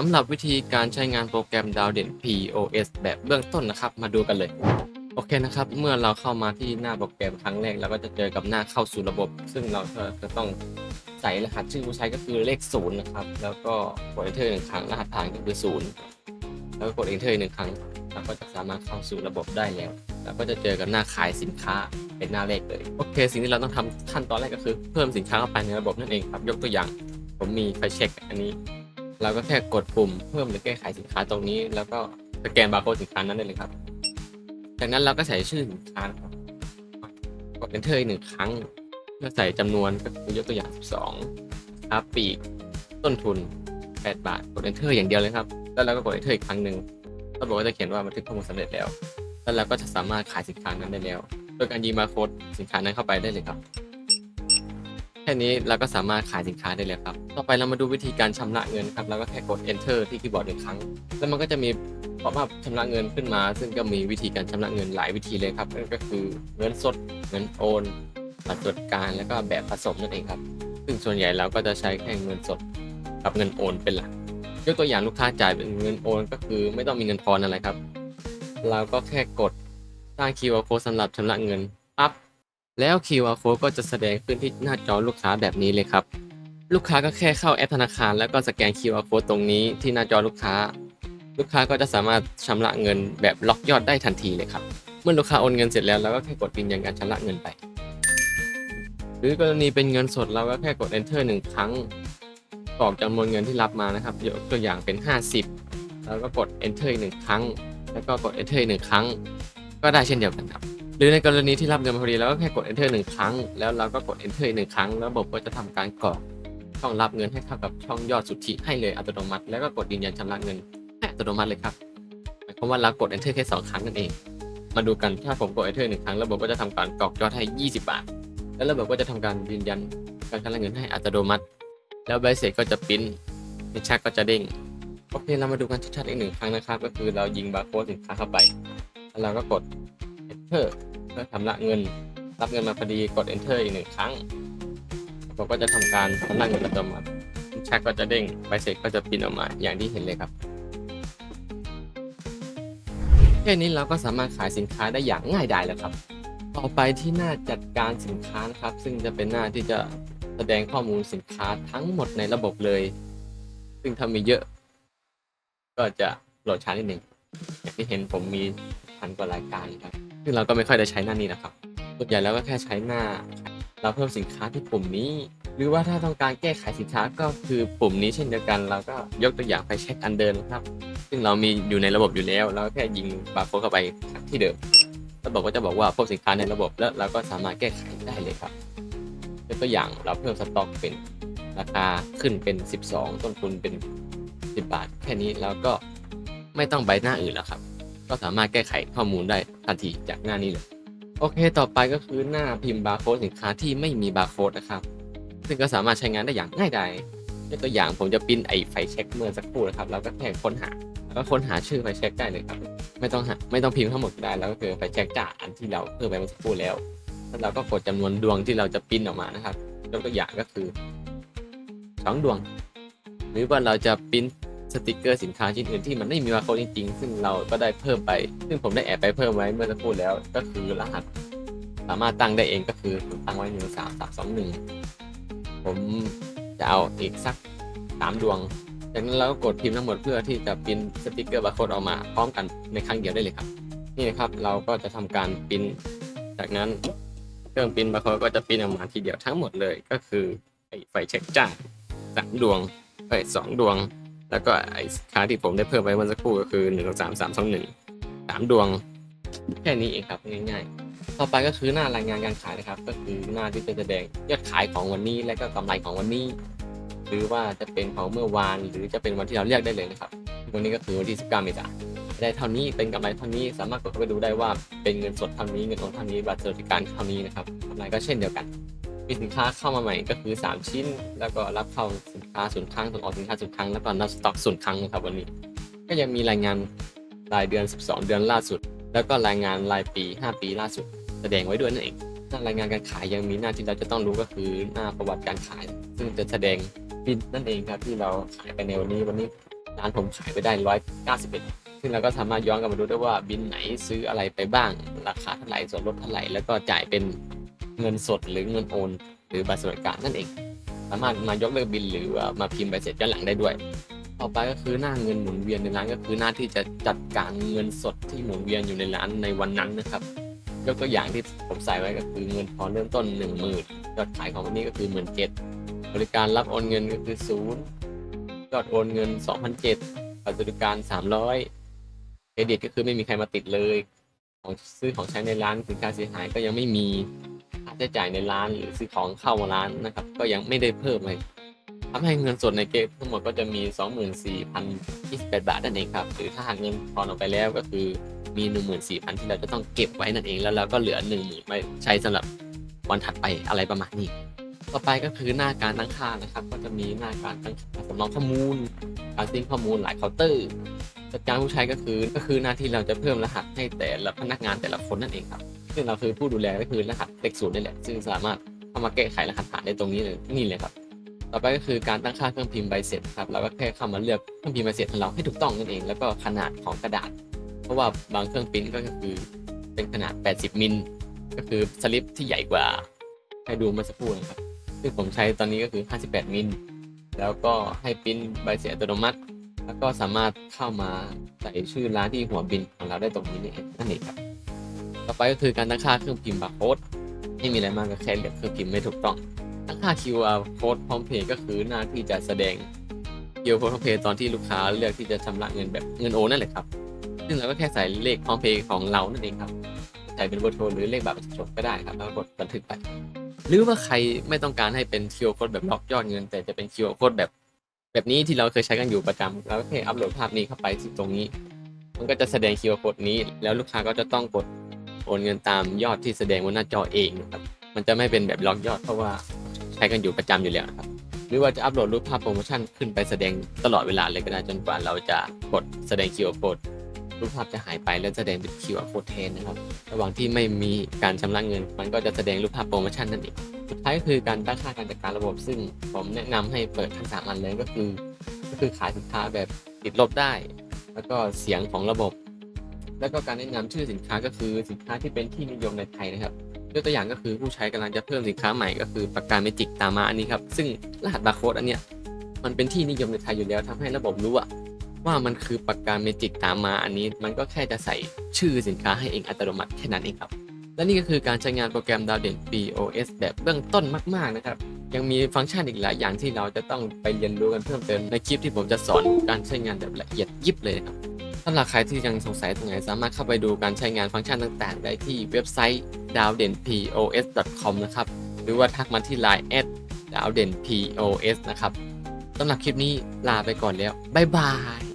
สำหรับวิธีการใช้งานโปรแกรมดาวเด่น POS แบบเบื้องต้นนะครับ มาดูกันเลย โอเคนะครับ เมื่อเราเข้ามาที่หน้าโปรแกรมครั้งแรกเราก็จะเจอกับหน้าเข้าสู่ระบบ ซึ่งเราจะต้องใส่รหัสชื่อผู้ใช้ก็คือเลขศูนย์นะครับ แล้วก็กด enter หนึ่งครั้งรหัสผ่านก็คือศูนย์แล้วก็กด enter หนึ่งครั้งเราก็จะสามารถเข้าสู่ระบบได้แล้วแล้วก็จะเจอกับหน้าขายสินค้าเป็นหน้าเลขเลยโอเค สิ่งที่เราต้องทำขั้นตอนแรกก็คือเพิ่มสินค้าเข้าไปในระบบนั่นเองครับยกตัวอย่าง ผมมีไฟเช็คอันนี้ เราก็แค่กดปุ่มเพิ่มหรือแก้ไขสินค้าตรงนี้ แล้วก็สแกนบาร์โค้ดสินค้านั้นได้เลยครับ จากนั้นเราก็ใส่ชื่อสินค้านะครับกด enter อีกหนึ่งครั้งเพื่อใส่จำนวนก็คือยกตัวอย่าง 12ครับปีกต้นทุน 8 บาท กด enter อย่างเดียวเลยครับ แล้วเราก็กด enter อีกครั้งหนึ่งระบบก็จะเขียนว่าบันทึกข้อมูลสำเร็จแล้ว แล้วเราก็จะสามารถขายสินค้านั้นได้แล้ว โดยการยิงบาร์โค้ดสินค้านั้นเข้าไปได้เลยครับ แค่นี้เราก็สามารถขายสินค้าได้เลยครับ ต่อไปเรามาดูวิธีการชำระเงินครับเราก็แค่กด enter ที่คีย์บอร์ดหนึ่งครั้ง แล้วมันก็จะมีพอมาชำระเงินขึ้นมา ซึ่งก็มีวิธีการชำระเงินหลายวิธีเลยครับนั่นก็คือเงินสดเงินโอนบัตรจดการแล้วก็แบบผสมนั่นเองครับ ซึ่งส่วนใหญ่เราก็จะใช้แค่เงินสดกับเงินโอนเป็นหลักยกตัวอย่างลูกค้าจ่ายเป็นเงินโอนก็คือไม่ต้องมีเงินทอนอะไรครับ เราก็แค่กดสร้าง QR code สำหรับชำระเงินปั๊บ แล้ว QR code ก็จะแสดงขึ้นที่หน้าจอลูกค้าแบบนี้เลยครับ ลูกค้าก็แค่เข้าแอปธนาคาร แล้วก็สแกน QR code ตรงนี้ที่หน้าจอลูกค้า ลูกค้าก็จะสามารถชำระเงินแบบล็อกยอดได้ทันทีเลยครับ เมื่อลูกค้าโอนเงินเสร็จแล้วเราก็แค่กดยืนยันการชำระเงินไป หรือกรณีเป็นเงินสดเราก็แค่กด enter หนึ่งครั้งกรอกจำนวนเงินที่รับมานะครับยกตัวอย่างเป็น 50 แล้วก็กด enter อีกหนึ่งครั้ง แล้วก็กด enter อีกหนึ่งครั้ง ก็ได้เช่นเดียวกันครับ หรือในกรณีที่รับเงินมาพอดีเราก็แค่กด enter หนึ่งครั้ง แล้วเราก็กด enter อีกหนึ่งครั้ง แล้วระบบก็จะทำการกรอกช่องรับเงินให้เข้ากับช่องยอดสุทธิให้เลยอัตโนมัติ แล้วก็กดยืนยันชำระเงินให้อัตโนมัติเลยครับหมายความว่าเรากด enter แค่สองครั้งนั่นเอง มาดูกันถ้าผมกด enter หนึ่งครั้งระบบก็จะทำการกรอกยอดให้ 20 บาท แล้วระบบก็จะทำการยืนยันการชำระเงินให้อัตโนมัติ แล้วใบเสร็จก็จะปริ้นในชักก็จะเด้งโอเคเรามาดูกันชัดๆอีกหนึ่งครั้งนะครับ ก็คือเรายิงบาร์โค้ดสินค้าเข้าไปแล้วเราก็กด enter พื่อชำระเงิน รับเงินมาพอดีกด enter อีกหนึ่งครั้งผมก็จะทำการชำระเงินอัตโนมัติแช็กก็จะเด้งใบเสร็จก็จะปริ้นออกมาอย่างที่เห็นเลยครับแค่นี้เราก็สามารถขายสินค้าได้อย่างง่ายดายแล้วครับ ต่อไปที่หน้าจัดการสินค้านะครับ ซึ่งจะเป็นหน้าที่จะแสดงข้อมูลสินค้าทั้งหมดในระบบเลย ซึ่งถ้ามีเยอะ ก็จะโหลดช้านิดหนึ่งอย่างที่เห็นผมมีพันกว่ารายการครับ ซึ่งเราก็ไม่ค่อยได้ใช้หน้านี้นะครับส่วนใหญ่แล้วก็แค่ใช้หน้า เราเพิ่มสินค้าที่ปุ่มนี้ หรือว่าถ้าต้องการแก้ไขสินค้าก็คือปุ่มนี้เช่นเดียวกันเราก็ยกตัวอย่างไปเช็คอันเดิมนะครับ ซึ่งเรามีอยู่ในระบบอยู่แล้วเราก็แค่ยิงบาร์โค้ดเข้าไปที่เดิมระบบก็จะบอกว่าพบสินค้าในระบบแล้วเราก็สามารถแก้ไขได้เลยครับยกตัวอย่างเราเพิ่มสต็อกเป็นราคาขึ้นเป็น 12 ต้นทุนเป็น 10 บาท แค่นี้แล้วก็ไม่ต้องใบหน้าอื่นแล้วครับ ก็สามารถแก้ไขข้อมูลได้ทันทีจากหน้านี้เลย โอเค ต่อไปก็คือหน้าพิมพ์บาร์โค้ดสินค้าที่ไม่มีบาร์โค้ดนะครับ ซึ่งก็สามารถใช้งานได้อย่างง่ายดายยกตัวอย่างผมจะปิ้นไอไฟเช็คเมื่อสักครู่นะครับเราก็แค่ค้นหาแล้วก็ค้นหาชื่อไฟเช็คได้เลยครับ ไม่ต้องหาไม่ต้องพิมพ์ทั้งหมดก็ได้แล้วก็คือไฟเช็คจากอันที่เราเพิ่มไปเมื่อสักครู่แล้วแล้วเราก็กดจำนวนดวงที่เราจะปิ้นออกมานะครับยกตัวอย่างก็คือสองดวง หรือว่าเราจะปิ้น สติกเกอร์สินค้าชิ้นอื่นที่มันไม่มีบาโค้ดจริงๆ ซึ่งเราก็ได้เพิ่มไป ซึ่งผมได้แอบไปเพิ่มไว้เมื่อสักครู่แล้ว ก็คือรหัส สามารถตั้งได้เองก็คือผมตั้งไว้หนึ่งสามสามสองหนึ่งผมจะเอาอีกสักสามดวง จากนั้นเราก็กดพิมพ์ทั้งหมดเพื่อที่จะปริ้นสติกเกอร์บาร์โค้ดออกมาพร้อมกันในครั้งเดียวได้เลยครับนี่นะครับเราก็จะทำการปริ้นจากนั้นเครื่องปริ้นบาร์โค้ดก็จะปริ้นออกมาทีเดียวทั้งหมดเลยก็คือไฟเช็คจ้าสามดวงไอ้ยสองดวง แล้วก็ไอ้สินค้าที่ผมได้เพิ่มไว้เมื่อสักครู่ก็คือหนึ่งสามสามสองหนึ่งสามดวง แค่นี้เองครับง่ายๆ ต่อไปก็คือหน้ารายงานการขายนะครับ ก็คือหน้าที่จะแสดงยอดขายของวันนี้และก็กำไรของวันนี้ หรือว่าจะเป็นของเมื่อวานหรือจะเป็นวันที่เราเรียกได้เลยนะครับวันนี้ก็คือวันที่ 19เมษายนได้เท่านี้เป็นกำไรเท่านี้สามารถกดเข้าไปดูได้ว่าเป็นเงินสดเท่านี้เงินโอนเท่านี้บัตรสวัสดิการเท่านี้นะครับกำไรก็เช่นเดียวกัน มีสินค้าเข้ามาใหม่ก็คือ 3 ชิ้น แล้วก็รับเข้าสินค้าศูนย์ครั้งส่งออกสินค้าศูนย์ครั้งแล้วก็นับสต็อกศูนย์ครั้งนะครับวันนี้ ก็ยังมีรายงานรายเดือน 12 เดือนล่าสุด แล้วก็รายงานรายปี 5 ปีล่าสุด แสดงไว้ด้วยนั่นเองหน้ารายงานการขายยังมีหน้าที่เราจะต้องรู้ก็คือหน้าประวัติการขาย ซึ่งจะแสดงบินนั่นเองครับที่เราขายไปในวันนี้วันนี้ร้านผมขายไปได้ร้อยเก้าสิบเอ็ดซึ่งเราก็สามารถย้อนกลับมาดูได้ว่าบินไหนซื้ออะไรไปบ้าง ราคาเท่าไหร่ส่วนลดเท่าไหร่แล้วก็จ่ายเป็น เงินสดหรือเงินโอน หรือบัตรสวัสดิการนั่นเอง สามารถมายกเลิกบินหรือมาพิมพ์ใบเสร็จย้อนหลังได้ด้วย ต่อไปก็คือหน้าเงินหมุนเวียนในร้านก็คือหน้าที่จะจัดการเงินสดที่หมุนเวียนอยู่ในร้านในวันนั้นนะครับยกตัวอย่างที่ผมใส่ไว้ก็คือเงินพอเริ่มต้น1 0,000ยอดขายของวันนี้ก็คือ1 7 0 0 0บริการรับโอนเงินก็คือศูนย์ยอดโอนเงิน2,007บัตรสวัสดิการ 300เครดิตก็คือไม่มีใครมาติดเลย ของซื้อของใช้ในร้านสินค้าเสียหายก็ยังไม่มี ใช้จ่ายในร้านหรือซื้อของเข้าร้านนะครับ ก็ยังไม่ได้เพิ่มเลยทำให้เงินสดในเกมทั้งหมดก็จะมี 24,028 บาทนั่นเองครับหรือถ้าหากเงินทอนออกไปแล้วก็คือมี 14,000 ที่เราจะต้องเก็บไว้นั่นเองแล้วเราก็เหลือ 10,000ไว้ใช้สำหรับวันถัดไปอะไรประมาณนี้ ต่อไปก็คือหน้าการตั้งค่านะครับ ก็จะมีหน้าการตั้งค่าสำรองข้อมูล การซิงข้อมูลหลายเคาน์เตอร์จัดการผู้ใช้ก็คือก็คือหน้าที่เราจะเพิ่มรหัสให้แต่ละพนักงานแต่ละคนนั่นเองครับ ซึ่งเราคือผู้ดูแลก็คือรหัสเลขศูนย์นี่แหละ ซึ่งสามารถเข้ามาแก้ไขรหัสผ่านได้ตรงนี้เลยนี่เลยครับ ต่อไปก็คือการตั้งค่าเครื่องพิมพ์ใบเสร็จครับเราก็แค่เข้ามาเลือกเครื่องพิมพ์ใบเสร็จของเราให้ถูกต้องนั่นเองแล้วก็ขนาดของกระดาษ เพราะว่าบางเครื่องพิมพ์ก็คือเป็นขนาด 80 มิล ก็คือสลิปที่ใหญ่กว่าให้ดูเมื่อสักครู่นะครับ ซึ่งผมใช้ตอนนี้ก็คือ 58 มิล แล้วก็ให้ปริ้นใบเสร็จอัตโนมัติ แล้วก็สามารถเข้ามาใส่ชื่อร้านที่หัวบินของเราได้ตรงนี้นี่เองนั่นเองครับ ต่อไปก็คือการตั้งค่าเครื่องพิมพ์บาร์โค้ดไม่มีอะไรมากก็แค่เลือกเครื่องพิมพ์ไม่ถูกต้องตั้งค่า QR code พร้อมเพย์ก็คือหน้าที่จะแสดง QR code พร้อมเพย์ตอนที่ลูกค้าเลือกที่จะชำระเงินแบบเงินโอนนั่นแหละครับ ซึ่งเราก็แค่ใส่เลขพร้อมเพย์ของเรานั่นเองครับใส่เป็นเบอร์โทรหรือเลขบัตรประชาชนก็ได้ครับแล้วกดบันทึกไป หรือว่าใครไม่ต้องการให้เป็น QR code แบบล็อกยอดเงิน แต่จะเป็น QR code แบบแบบนี้ที่เราเคยใช้กันอยู่ประจำเราก็แค่อัปโหลดภาพนี้เข้าไปที่ตรงนี้ มันก็จะแสดง QR code นี้ แล้วลูกค้าก็จะต้องกด โอนเงินตามยอดที่แสดงบนหน้าจอเองนะครับ มันจะไม่เป็นแบบล็อกยอดเพราะว่าใช้กันอยู่ประจำอยู่แล้วนะครับหรือว่าจะอัปโหลดรูปภาพโปรโมชั่นขึ้นไปแสดงตลอดเวลาเลยก็ได้จนกว่าเราจะกดแสดง QR code รูปภาพจะหายไปแล้วแสดงเป็น QR code แทนนะครับ ระหว่างที่ไม่มีการชำระเงิน มันก็จะแสดงรูปภาพโปรโมชั่นนั่นเองสุดท้ายก็คือการตั้งค่าการจัดการระบบ ซึ่งผมแนะนำให้เปิดทั้งสามอันเลยก็คือ ก็คือขายสินค้าแบบติดลบได้ แล้วก็เสียงของระบบ แล้วก็การแนะนำชื่อสินค้าก็คือสินค้าที่เป็นที่นิยมในไทยนะครับยกตัวอย่างก็คือผู้ใช้กำลังจะเพิ่มสินค้าใหม่ก็คือปากกาเมจิกตามาอันนี้ครับซึ่งรหัสบาร์โค้ดอันเนี้ยมันเป็นที่นิยมในไทยอยู่แล้วทำให้ระบบรู้อะว่ามันคือปากกาเมจิกตามมาอันนี้มันก็แค่จะใส่ชื่อสินค้าให้เองอัตโนมัติแค่นั้นเองครับ และนี่ก็คือการใช้งานโปรแกรมดาวเด่น BOS แบบเบื้องต้นมากๆนะครับ ยังมีฟังก์ชันอีกหลายอย่างที่เราจะต้องไปเรียนรู้กันเพิ่มเติมในคลิปที่ผมจะสอนการใช้งานแบบละเอียดยิบเลยนะครับ สำหรับใครที่ยังสงสัยตรงไหนสามารถเข้าไปดูการใช้งานฟังก์ชันต่างๆ ได้ที่เว็บไซต์ d a w d e n pos com นะครับ หรือว่าทักมาที่ line at d a w d e n pos นะครับสำหรับคลิปนี้ลาไปก่อนแล้ว บ๊ายบาย